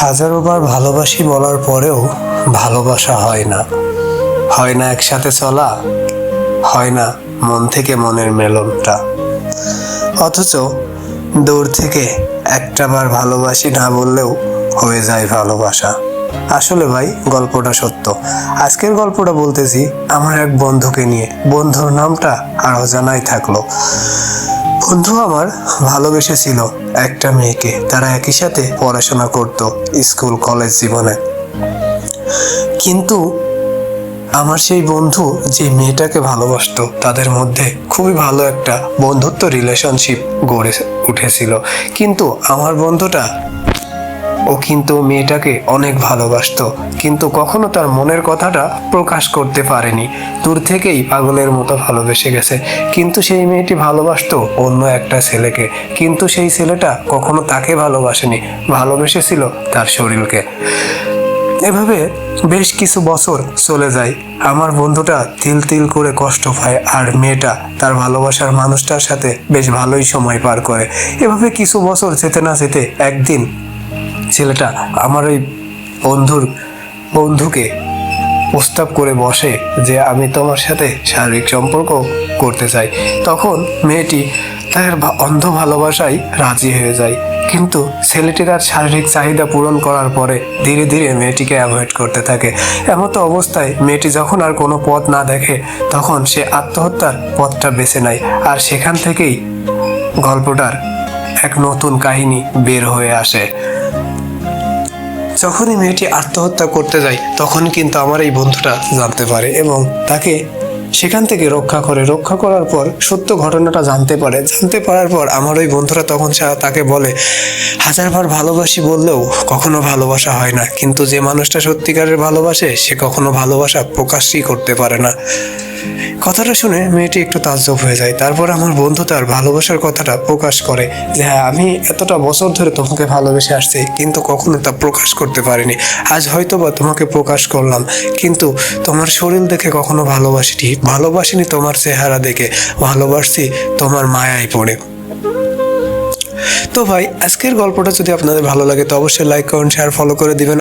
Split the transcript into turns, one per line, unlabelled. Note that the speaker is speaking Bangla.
হাজারো বার ভালোবাসি বলার পরেও ভালোবাসা হয় না। হয় না একসাথে চলা, হয় না মন থেকে মনের মেলনটা। অথচ দূর থেকে একটা বার ভালোবাসি না বললেও হয়ে যায় ভালোবাসা। আসলে ভাই, গল্পটা সত্য। আজকের গল্পটা বলতেছি আমার এক বন্ধুকে নিয়ে। বন্ধুর নামটা আর অজানাই থাকল। বন্ধু আমার ভালোবেসেছিল একটা মেয়েকে। তারা একই সাথে পড়াশোনা করত স্কুল, কলেজ জীবনে। কিন্তু আমার সেই বন্ধু যে মেয়েটাকে ভালোবাসত, তাদের মধ্যে খুবই ভালো একটা বন্ধুত্ব রিলেশনশিপ গড়ে উঠেছিল। কিন্তু আমার বন্ধুটা ও কিন্তু মেয়েটাকে অনেক ভালোবাসতো, কিন্তু কখনো তার মনের কথাটা প্রকাশ করতে পারেনি। দূর থেকেই পাগলের মতো ভালোবেসে গেছে। কিন্তু সেই মেয়েটি ভালোবাসতো অন্য একটা ছেলেকে। কিন্তু সেই ছেলেটা কখনো তাকে ভালোবাসেনি, ভালোবেসেছিল তার শরীরকে। এভাবে বেশ কিছু বছর চলে যায়। আমার বন্ধুটা তিল তিল করে কষ্ট পায় আর মেয়েটা তার ভালোবাসার মানুষটার সাথে বেশ ভালোই সময় পার করে। এভাবে কিছু বছর যেতে না যেতে একদিন ছেলেটা আমার ওই বন্ধুর বন্ধুকে প্রস্তাব করে বসে যে আমি তোমার সাথে শারীরিক সম্পর্ক করতে চাই। তখন মেয়েটি তার অন্ধ ভালোবাসায় রাজি হয়ে যায়। কিন্তু ছেলেটি তার শারীরিক চাহিদা পূরণ করার পরে ধীরে ধীরে মেয়েটিকে অ্যাভয়েড করতে থাকে। এমতো অবস্থায় মেয়েটি যখন আর কোনো পথ না দেখে, তখন সে আত্মহত্যার পথটা বেছে নেয় আর সেখান থেকেই গল্পটার এক নতুন কাহিনী বের হয়ে আসে। যখনই মেয়েটি আত্মহত্যা করতে যায় তখন কিন্তু আমার এই বন্ধুটা জানতে পারে এবং তাকে সেখান থেকে রক্ষা করে। রক্ষা করার পর সত্য ঘটনাটা জানতে পারে। জানতে পারার পর আমার ওই বন্ধুরা তখন তাকে বলে, হাজারবার ভালোবাসি বললেও কখনো ভালোবাসা হয় না। কিন্তু যে মানুষটা সত্যিকারের ভালোবাসে, সে কখনো ভালোবাসা প্রকাশই করতে পারে না। কথাটা শুনে মেয়েটি একটু তাজ্জব হয়ে যায়। তারপর আমার বন্ধু তার ভালোবাসার কথাটা প্রকাশ করে যে হ্যাঁ আমি এতটা বছর ধরে তোমাকে ভালোবেসে আসছি, কিন্তু কখনো তা প্রকাশ করতে পারিনি। আজ হয়তো বা তোমাকে প্রকাশ করলাম, কিন্তু তোমার শরীর দেখে কখনো ভালোবাসিনি। ভালোবাসিনি তোমার চেহারা দেখে ভালোবাসছি তোমার মায়ায় পড়ে। তো ভাই, আজকের গল্পটা যদি আপনাদের ভালো লাগে, তো অবশ্যই লাইক কমেন্ট শেয়ার ফলো করে দিবেন।